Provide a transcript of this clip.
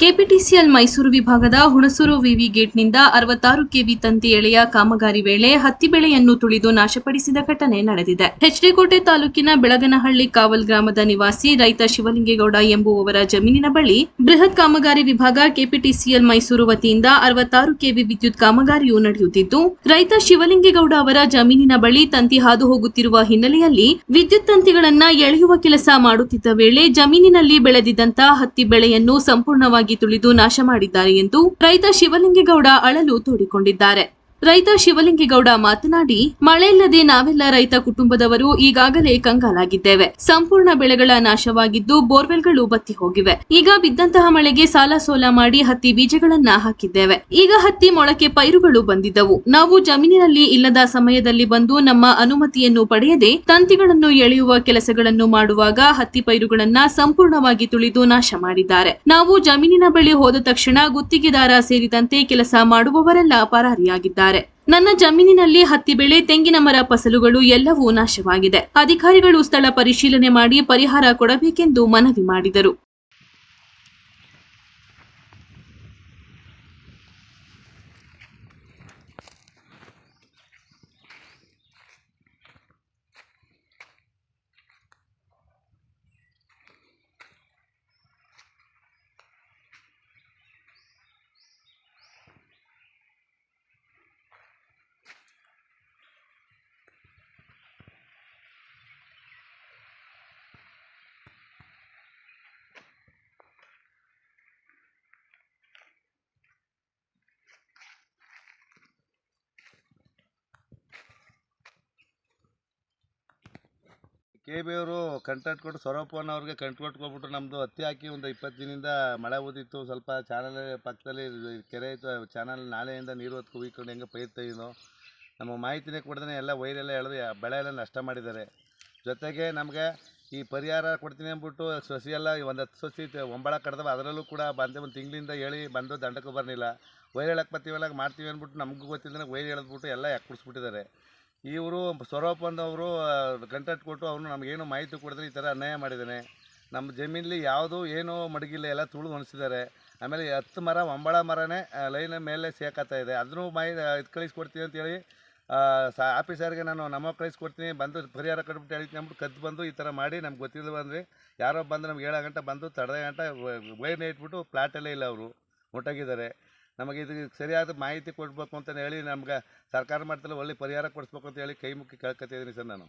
KPTCL Mysuru ವಿಭಾಗದ ಹುಣಸೂರು ವಿವಿ ಗೇಟ್ನಿಂದ ಅರವತ್ತಾರು ಕೆವಿ ತಂತಿ ಎಳೆಯ ಕಾಮಗಾರಿ ವೇಳೆ ಹತ್ತಿ ಬೆಳೆಯನ್ನು ತುಳಿದು ನಾಶಪಡಿಸಿದ ಘಟನೆ ನಡೆದಿದೆ. ಹೆಚ್ಡಿಕೋಟೆ ತಾಲೂಕಿನ ಬೆಳಗನಹಳ್ಳಿ ಕಾವಲ್ ಗ್ರಾಮದ ನಿವಾಸಿ ರೈತ ಶಿವಲಿಂಗೇಗೌಡ ಎಂಬುವವರ ಜಮೀನಿನ ಬಳಿ ಬೃಹತ್ ಕಾಮಗಾರಿ ವಿಭಾಗ ಕೆಪಿಟಿಸಿಎಲ್ ಮೈಸೂರು ವತಿಯಿಂದ ಅರವತ್ತಾರು ಕೆವಿ ವಿದ್ಯುತ್ ಕಾಮಗಾರಿಯು ನಡೆಯುತ್ತಿದ್ದು, ರೈತ ಶಿವಲಿಂಗೇಗೌಡ ಅವರ ಜಮೀನಿನ ಬಳಿ ತಂತಿ ಹಾದು ಹೋಗುತ್ತಿರುವ ಹಿನ್ನೆಲೆಯಲ್ಲಿ ವಿದ್ಯುತ್ ತಂತಿಗಳನ್ನು ಎಳೆಯುವ ಕೆಲಸ ಮಾಡುತ್ತಿದ್ದ ವೇಳೆ ಜಮೀನಿನಲ್ಲಿ ಬೆಳೆದಿದ್ದಂತಹ ಹತ್ತಿ ಬೆಳೆಯನ್ನು ಸಂಪೂರ್ಣವಾಗಿ ತುಳಿದು ನಾಶ ಮಾಡಿದ್ದಾರೆ ಎಂದು ರೈತ ಶಿವಲಿಂಗೇಗೌಡ ಅಳಲು ತೋಡಿಕೊಂಡಿದ್ದಾರೆ. ರೈತ ಶಿವಲಿಂಗೇಗೌಡ ಮಾತನಾಡಿ, ಮಳೆ ಇಲ್ಲದೆ ನಾವೆಲ್ಲ ರೈತ ಕುಟುಂಬದವರು ಈಗಾಗಲೇ ಕಂಗಾಲಾಗಿದ್ದೇವೆ. ಸಂಪೂರ್ಣ ಬೆಳೆಗಳ ನಾಶವಾಗಿದ್ದು ಬೋರ್ವೆಲ್ಗಳು ಬತ್ತಿ ಹೋಗಿವೆ. ಈಗ ಬಿದ್ದಂತಹ ಮಳೆಗೆ ಸಾಲ ಸೋಲ ಮಾಡಿ ಹತ್ತಿ ಬೀಜಗಳನ್ನ ಹಾಕಿದ್ದೇವೆ. ಈಗ ಹತ್ತಿ ಮೊಳಕೆ ಪೈರುಗಳು ಬಂದಿದ್ದವು. ನಾವು ಜಮೀನಿನಲ್ಲಿ ಇಲ್ಲದ ಸಮಯದಲ್ಲಿ ಬಂದು ನಮ್ಮ ಅನುಮತಿಯನ್ನು ಪಡೆಯದೆ ತಂತಿಗಳನ್ನು ಎಳೆಯುವ ಕೆಲಸಗಳನ್ನು ಮಾಡುವಾಗ ಹತ್ತಿ ಪೈರುಗಳನ್ನ ಸಂಪೂರ್ಣವಾಗಿ ತುಳಿದು ನಾಶ ಮಾಡಿದ್ದಾರೆ. ನಾವು ಜಮೀನಿನ ಬಳಿ ಹೋದ ತಕ್ಷಣ ಗುತ್ತಿಗೆದಾರ ಸೇರಿದಂತೆ ಕೆಲಸ ಮಾಡುವವರೆಲ್ಲ ಪರಾರಿಯಾಗಿದ್ದಾರೆ. ನನ್ನ ಜಮೀನಿನಲ್ಲಿ ಹತ್ತಿ ಬೆಳೆ, ತೆಂಗಿನ ಮರ, ಫಸಲುಗಳು ಎಲ್ಲವೂ ನಾಶವಾಗಿದೆ. ಅಧಿಕಾರಿಗಳು ಸ್ಥಳ ಪರಿಶೀಲನೆ ಮಾಡಿ ಪರಿಹಾರ ಕೊಡಬೇಕೆಂದು ಮನವಿ ಮಾಡಿದರು. ಕೆ ಬಿ ಅವರು ಕಂಟ್ರಾಕ್ಟ್ ಕೊಟ್ಟು ಸೌರಪ್ಪನ ಅವ್ರಿಗೆ ಕಂಟ್ರಾಕ್ಟ್ ಕೊಟ್ಬಿಟ್ಟು ನಮ್ಮದು ಹತ್ತಿ ಹಾಕಿ ಒಂದು ಇಪ್ಪತ್ತು ದಿನದಿಂದ ಮಳೆ ಊದಿತ್ತು ಸ್ವಲ್ಪ ಚಾನಲ್ ಪಕ್ಕದಲ್ಲಿ ಕೆರೆ ಇತ್ತು. ಚಾನಲ್ ನಾಳೆಯಿಂದ ನೀರು ಹೊತ್ತು ಕುಯ್ಕೊಂಡು ಹೆಂಗೆ ಪೈರ್ ನಮ್ಮ ಮಾಹಿತಿನೇ ಕೊಡ್ದೇ ಎಲ್ಲ ವೈರೆಲ್ಲ ಎಳೆದು ಬೆಳೆ ಎಲ್ಲ ನಷ್ಟ ಮಾಡಿದ್ದಾರೆ. ಜೊತೆಗೆ ನಮಗೆ ಈ ಪರಿಹಾರ ಕೊಡ್ತೀನಿ ಅಂದ್ಬಿಟ್ಟು ಸಸಿ ಎಲ್ಲ ಒಂದು ಹತ್ತು ಸಸಿ ಒಂಬಳ ಕಡ್ದವ. ಅದರಲ್ಲೂ ಕೂಡ ಬಂದೆ ಒಂದು ತಿಂಗಳಿಂದ ಹೇಳಿ ಬಂದು ದಂಡಕ್ಕೆ ಬರಲಿಲ್ಲ. ವೈರ್ ಹೇಳಕ್ಕೆ ಬರ್ತೀವಲ್ಲ ಮಾಡ್ತೀವಿ ಅಂದ್ಬಿಟ್ಟು ನಮಗೂ ಗೊತ್ತಿದ್ದರೆ ವೈರ್ ಎಳೆದ್ಬಿಟ್ಟು ಎಲ್ಲ ಯಾಕೆ ಇವರು ಸ್ವರೂಪನವರು ಕಂಟೆಂಟ್ ಕೊಟ್ಟು ಅವನು ನಮಗೇನು ಮಾಹಿತಿ ಕೊಡಿದ್ರೆ ಈ ಥರ ಅನ್ಯಾಯ ಮಾಡಿದ್ದಾನೆ ನಮ್ಮ ಜಮೀನಲ್ಲಿ ಯಾವುದು ಏನೂ ಮಡಗಿಲ್ಲ, ಎಲ್ಲ ತುಳಿದು ಹೊಣಿಸಿದ್ದಾರೆ ಆಮೇಲೆ ಹತ್ತು ಮರ, ಒಂಬಳ ಮರನೇ ಲೈನ್ ಮೇಲೆ ಸೇಕಾಗ್ತಾ ಇದೆ. ಅದನ್ನು ಮಾಹಿತಿ ಇದು ಕಳಿಸ್ಕೊಡ್ತೀನಿ ಅಂತೇಳಿ ಸಾ, ಆಫೀಸರ್ಗೆ ನಾನು ನಮ್ಮ ಕಳಿಸ್ಕೊಡ್ತೀನಿ. ಬಂದು ಪರಿಹಾರ ಕಟ್ಬಿಟ್ಟು ಹೇಳಿದ್ನಿ ಅಂದ್ಬಿಟ್ಟು ಕದ್ದು ಬಂದು ಈ ಥರ ಮಾಡಿ, ನಮ್ಗೆ ಗೊತ್ತಿಲ್ಲ ಬಂದ್ರೆ ಯಾರೋ ಬಂದು ನಮ್ಗೆ ಏಳು ಗಂಟೆ ಬಂದು ತಡೆದ ಗಂಟೆ ವೈರ್ನ ಇಟ್ಬಿಟ್ಟು ಪ್ಲಾಟಲ್ಲೇ ಇಲ್ಲ ಅವರು ಹೊಂಟೋಗಿದ್ದಾರೆ ನಮಗೆ ಇದು ಸರಿಯಾದ ಮಾಹಿತಿ ಕೊಡಬೇಕು ಅಂತ ಹೇಳಿ ನಮ್ಗೆ ಸರ್ಕಾರ ಮಟ್ಟದಲ್ಲಿ ಒಳ್ಳೆ ಪರಿಹಾರ ಕೊಡಿಸ್ಬೇಕು ಅಂತ ಹೇಳಿ ಕೈ ಮುಕ್ಕಿ ಕೇಳ್ಕೊತಿದ್ದೀನಿ ಸರ್ ನಾನು.